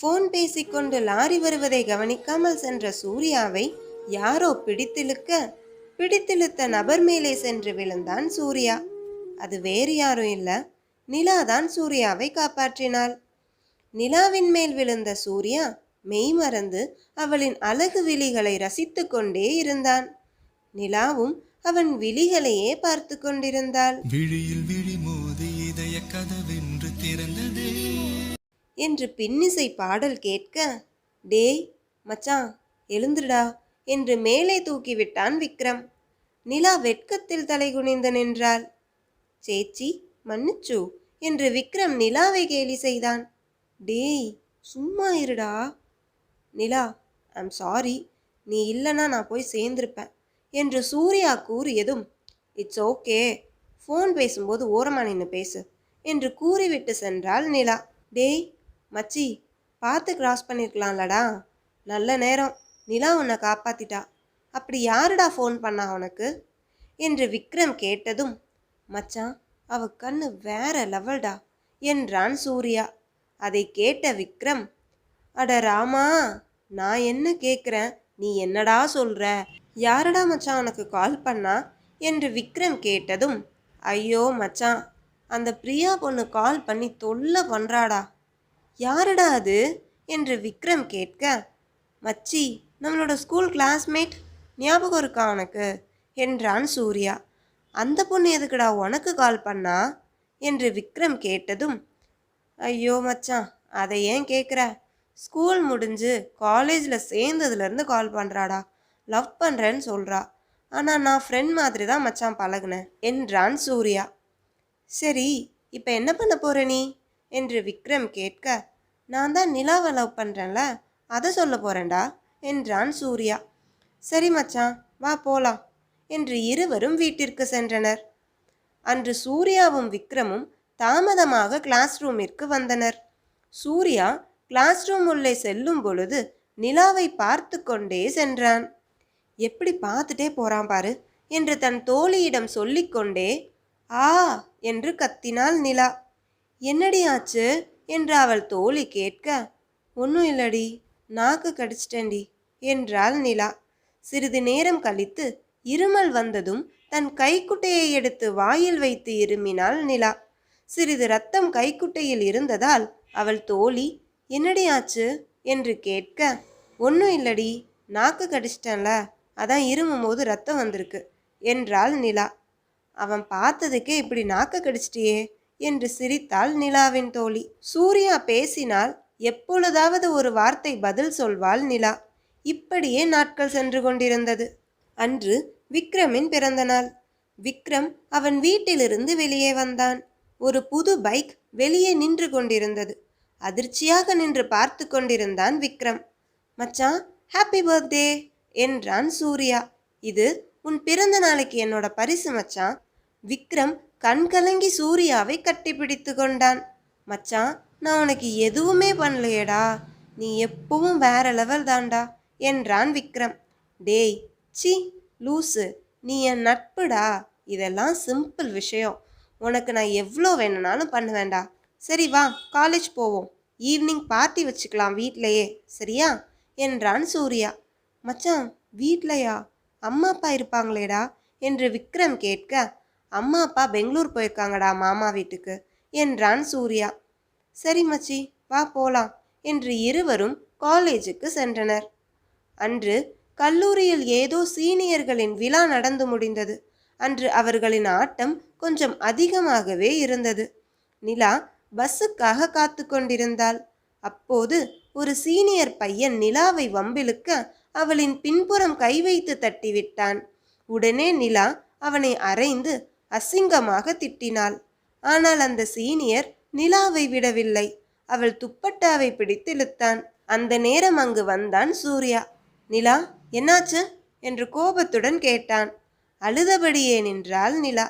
Phone பேசிக்கொண்டு lorry வருவதை கவனிக்காமல் சென்ற சூர்யாவை யாரோ பிடித்திழுக்க பிடித்திழுத்த நபர் மேலே சென்று விழுந்தான் சூர்யா. அது வேறு யாரும் இல்ல. நிலாதான் சூர்யாவை காப்பாற்றினாள். நிலாவின் மேல் விழுந்த சூர்யா மெய்மறந்து அவளின் அழகு விழிகளை ரசித்து கொண்டே இருந்தான். நிலாவும் அவன் விழிகளையே பார்த்து கொண்டிருந்தாள். விழியில் விழி மோதி இதய கதவென்று திறந்ததே. என்று பின்னிசை பாடல் கேட்க டேய் மச்சான் எழுந்துடா என்று மேலே தூக்கிவிட்டான் விக்ரம். நிலா வெட்கத்தில் தலைகுனிந்து நின்றாள். சேச்சி மன்னிச்சு என்று விக்ரம் நிலாவை கேலி செய்தான். டேய் சும்மா இருடா. நிலா ஐம் சாரி நீ இல்லைன்னா நான் போய் சேர்ந்திருப்பேன் என்று சூர்யா கூறியதும் இட்ஸ் ஓகே ஃபோன் பேசும்போது ஓரமா நின்று பேசு என்று கூறிவிட்டு சென்றாள் நிலா. டேய் மச்சி பார்த்து கிராஸ் பண்ணியிருக்கலாம்லடா நல்ல நேரம். நிலா உன்னை காப்பாத்திட்டா. அப்படி யாருடா ஃபோன் பண்ணா உனக்கு? என்று விக்ரம் கேட்டதும் மச்சான் அவ கண்ணு வேற லெவல்டா என்றான் சூர்யா. அதை கேட்ட விக்ரம் அட ராமா நான் என்ன கேட்குறேன் நீ என்னடா சொல்ற? யாரடா மச்சான் உனக்கு கால் பண்ணா? என்று விக்ரம் கேட்டதும் ஐயோ மச்சான் அந்த பிரியா பொண்ணு கால் பண்ணி தொல்லை பண்ணுறாடா யாருடா அது? என்று விக்ரம் கேட்க மச்சி நம்மளோட ஸ்கூல் கிளாஸ்மேட் ஞாபகம் இருக்கா உனக்கு? என்றான் சூர்யா. அந்த பொண்ணு எதுக்குடா உனக்கு கால் பண்ணா? என்று விக்ரம் கேட்டதும் ஐயோ மச்சான் அதை ஏன் கேட்குற ஸ்கூல் முடிஞ்சு காலேஜில் சேர்ந்ததுலேருந்து கால் பண்ணுறாடா லவ் பண்ணுறேன்னு சொல்கிறா ஆனால் நான் ஃப்ரெண்ட் மாதிரி தான் மச்சான் பழகுனேன் என்றான் சூர்யா. சரி இப்போ என்ன பண்ண போகிற நீ? என்று விக்ரம் கேட்க நான் தான் நிலாவை லவ் பண்ணுறேன்ல அதை சொல்ல போறேன்டா என்றான் சூர்யா. சரி மச்சான் வா போலாம் என்று இருவரும் வீட்டிற்கு சென்றனர். அன்று சூர்யாவும் விக்ரமும் தாமதமாக கிளாஸ் ரூமிற்கு வந்தனர். சூர்யா கிளாஸ் ரூம் உள்ளே செல்லும் பொழுது நிலாவை பார்த்து கொண்டே சென்றான். எப்படி பார்த்துட்டே போறான் பாரு என்று தன் தோழியிடம் சொல்லிக்கொண்டே ஆ என்று கத்தினாள் நிலா. என்னடி ஆச்சு? என்று அவள் தோழி கேட்க ஒன்றும் இல்லடி நாக்கு கடிச்சிட்டேன்டி என்றாள் நிலா. சிறிது நேரம் கழித்து இருமல் வந்ததும் தன் கைக்குட்டையை எடுத்து வாயில் வைத்து இருமினாள் நிலா. சிறிது ரத்தம் கைக்குட்டையில் இருந்ததால் அவள் தோழி என்னடி ஆச்சு? என்று கேட்க ஒன்றும் இல்லடி நாக்கு கடிச்சிட்டேன்ல அதான் இருமும் போது ரத்தம் வந்திருக்கு என்றாள் நிலா. அவன் பார்த்ததுக்கே இப்படி நாக்கு கடிச்சிட்டியே என்று சிரித்தாள் நிலாவின் தோழி. சூர்யா பேசினால் எப்பொழுதாவது ஒரு வார்த்தை பதில் சொல்வாள் நிலா. இப்படியே நாட்கள் சென்று கொண்டிருந்தது. அன்று விக்ரமின் பிறந்த நாள். விக்ரம் அவன் வீட்டிலிருந்து வெளியே வந்தான். ஒரு புது பைக் வெளியே நின்று கொண்டிருந்தது. அதிர்ச்சியாக நின்று பார்த்து கொண்டிருந்தான் விக்ரம். மச்சான் ஹாப்பி பர்த்டே என்றான் சூர்யா. இது உன் பிறந்த நாளைக்கு என்னோட பரிசு மச்சான் விக்ரம் கண் கலங்கி சூர்யாவை கட்டிப்பிடித்து கொண்டான். மச்சான் நான் உனக்கு எதுவுமே பண்ணலையேடா. நீ எப்பவும் வேற லெவல் தான்டா என்றான் விக்ரம். டேய் சி லூசு. நீ என் நட்புடா. இதெல்லாம் சிம்பிள் விஷயம். உனக்கு நான் எவ்வளோ வேணும்னாலும் பண்ணுவேன்டா. சரி வா காலேஜ் போவோம். ஈவினிங் பார்ட்டி வச்சுக்கலாம் வீட்லையே. சரியா? என்றான் சூர்யா. மச்சான் வீட்லையா? அம்மா அப்பா இருப்பாங்களேடா என்று விக்ரம் கேட்க அம்மா அப்பா பெங்களூர் போயிருக்காங்கடா மாமா வீட்டுக்கு என்றான் சூர்யா. சரி மச்சி வா போலாம் என்று இருவரும் காலேஜுக்கு சென்றனர். அன்று கல்லூரியில் ஏதோ சீனியர்களின் விழா நடந்து முடிந்தது. அன்று அவர்களின் ஆட்டம் கொஞ்சம் அதிகமாகவே இருந்தது. நிலா பஸ்ஸுக்காக காத்து கொண்டிருந்தாள். அப்போது ஒரு சீனியர் பையன் நிலாவை வம்பிழுக்க அவளின் பின்புறம் கை வைத்து தட்டிவிட்டான். உடனே நிலா அவனை அரைந்து அசிங்கமாக திட்டினாள். ஆனால் அந்த சீனியர் நிலாவை விடவில்லை. அவள் துப்பட்டாவை பிடித்து இழுத்தான். அந்த நேரம் அங்கு வந்தான் சூர்யா. நிலா என்னாச்சு? என்று கோபத்துடன் கேட்டான். அழுதபடியே நின்றாள் நிலா.